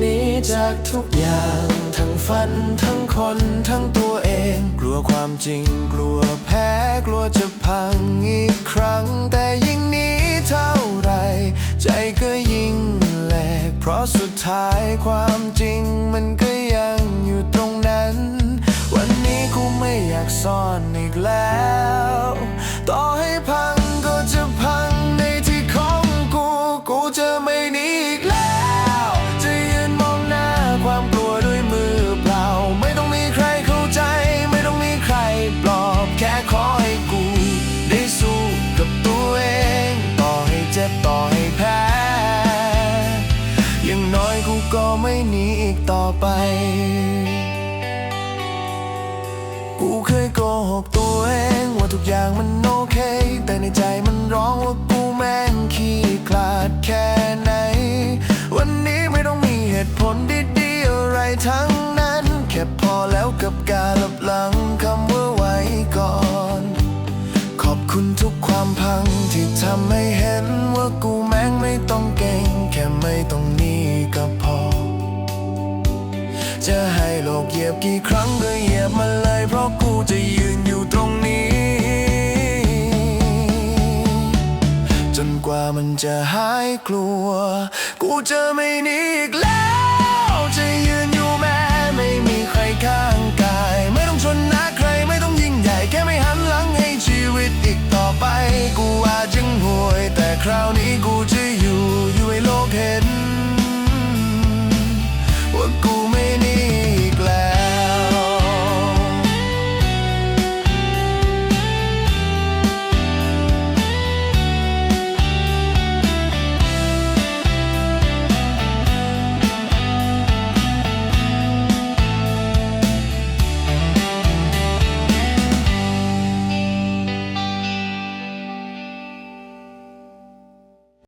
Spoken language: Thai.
หนีจากทุกอย่าง ทั้งฝันทั้งคนทั้งตัวเอง กลัวความจริง กลัวแพ้ กลัวจะพังอีกครั้ง แต่ยิ่งหนีเท่าไร ใจก็ยิ่งแหลกเพราะสุดท้ายความจริงมันก็ยังอยู่ตรงนั้น วันนี้กูไม่อยากซ่อนอีกแล้ว ก็ไม่หนีอีกต่อไป กูเคยโกหกตัวเองว่าทุกอย่างมันโอเค แต่ในใจมันร้องว่ากูแม่งขี้คลาดแค่ไหน วันนี้ไม่ต้องมีเหตุผลดีๆอะไรทั้งนั้น แค่พอแล้วกับการหลับหลังคำว่าไว้ก่อน ขอบคุณทุกความพังที่ทำให้เห็นว่ากูแม่งไม่ต้องเก่ง แค่ไม่ต้องหนี จะให้โลกเหยียบกี่ครั้งก็เหยียบมาเลย เพราะกูจะยืนอยู่ตรงนี้ จนกว่ามันจะหายกลัว กูจะไม่หนีอีกแล้ว